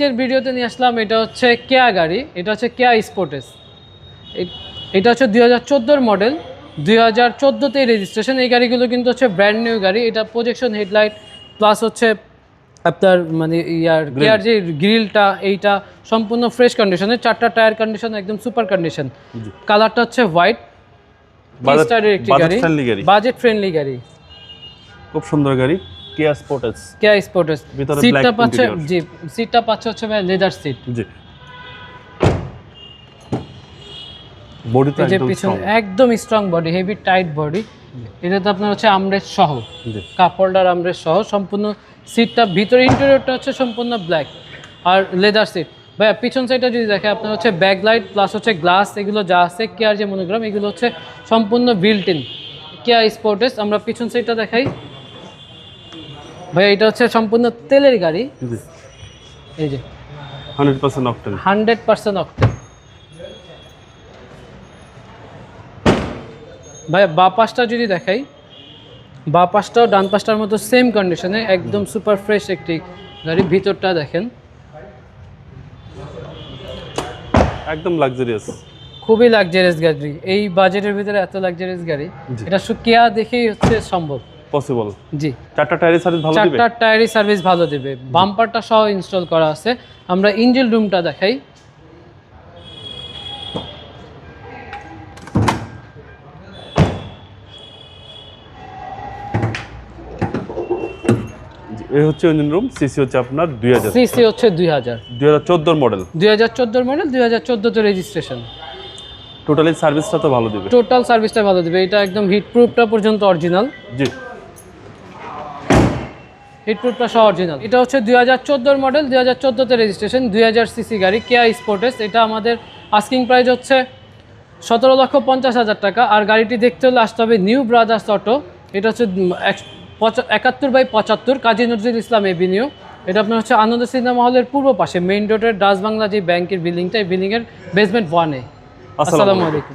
আজকের ভিডিওতে নিয়ে আসলাম এটা হচ্ছে কেয়া গাড়ি এটা হচ্ছে কেয়া স্পোর্টেস। এটা হচ্ছে দুই হাজার মডেল দুই হাজার চোদ্দোতেই রেজিস্ট্রেশন এই গাড়িগুলো কিন্তু হচ্ছে ব্র্যান্ড নিউ গাড়ি এটা প্রজেকশন হেডলাইট প্লাস হচ্ছে আপনার মানে ইয়ার কেয়ার যে গ্রিলটা এইটা সম্পূর্ণ ফ্রেশ কন্ডিশনে চারটা টায়ার কন্ডিশন একদম সুপার কন্ডিশন কালারটা হচ্ছে হোয়াইট। বাজেট ফ্রেন্ডলি গাড়ি। খুব সুন্দর গাড়ি। কেয়া স্পোর্টেস কেয়া স্পোর্টেস ভিতরে সিটটা পাচ্ছে জি সিটটা পাচ্ছে হচ্ছে ভাই লেদার সিট জি। বডি তো এই যে একদম পিছনে একদম strong body heavy tight body এটাতে আপনার হচ্ছে সহ। কাপ হোল্ডার সহ। সম্পূর্ণ সিটটা ভিতরে ইন্টেরিয়রটা হচ্ছে সম্পূর্ণ ব্ল্যাক আর লেদার সিট ভাইয়া পিছন সাইডটা যদি দেখে আপনার হচ্ছে ব্যাক লাইট প্লাস হচ্ছে গ্লাস এগুলো যা আছে কেয়ার যে মনোগ্রাম এগুলো হচ্ছে সম্পূর্ণ বিল্ট ইন কেয়া স্পোর্টেস আমরা পিছন সাইডটা দেখাই। ভাইয়া এটা হচ্ছে সম্পূর্ণ তেলের গাড়ি। এই যে। Hundred percent octane. Hundred percent octane. ভাই বা পাশটা যদি দেখাই বা পাশটাও ডান পাশটার মতো সেম কন্ডিশনে একদম সুপার ফ্রেশ একটি গাড়ি ভিতরটা দেখেন। একদম লাক্সারিয়াস খুবই লাক্সারিয়াস গাড়ি। এই বাজেটের ভিতরে এত লাক্সারিয়াস গাড়ি। এটা কেয়া দেখেই হচ্ছে সম্ভব। পসিবল জি। চারটা টায়ারের সার্ভিস ভালো দিবে? চারটা টায়ারি সার্ভিস ভালো দেবে। বাম্পারটা সহ ইনস্টল করা আছে। আমরা ইঞ্জিন রুমটা দেখাই। এই হচ্ছে ইঞ্জিন রুম সিসি হচ্ছে আপনার দুই হাজার। সিসি হচ্ছে দুই হাজার। দুই হাজার চোদ্দোর মডেল দুই হাজার চোদ্দোর মডেল দুই হাজার চোদ্দোতে রেজিস্ট্রেশন টোটালি সার্ভিসটা তো ভালো দিবে। টোটাল সার্ভিসটা ভালো দেবে। এটা একদম হিট প্রুফটা পর্যন্ত অরিজিনাল জি। হিট প্রুফটা সহ অরিজিনাল এটা হচ্ছে দুই হাজার চোদ্দোর মডেল দুই হাজার চোদ্দোতে রেজিস্ট্রেশন দুই হাজার সিসি গাড়ি কেয়া স্পোর্টেস এটা আমাদের আস্কিং প্রাইস হচ্ছে সতেরো লক্ষ পঞ্চাশ হাজার টাকা। আর গাড়িটি দেখতে হলে আসতে হবে নিউ ব্রাদার্স অটো এটা হচ্ছে একাত্তর বাই পঁচাত্তর কাজী নজরুল ইসলাম এভিনিউ এটা আপনার হচ্ছে আনন্দ সিনেমা হলের পূর্ব পাশে মেইন রোডের ডাচ বাংলা যে ব্যাংকের বিল্ডিংটা এই বিল্ডিংয়ের বেসমেন্ট ওয়ানে আসসালামু আলাইকুম।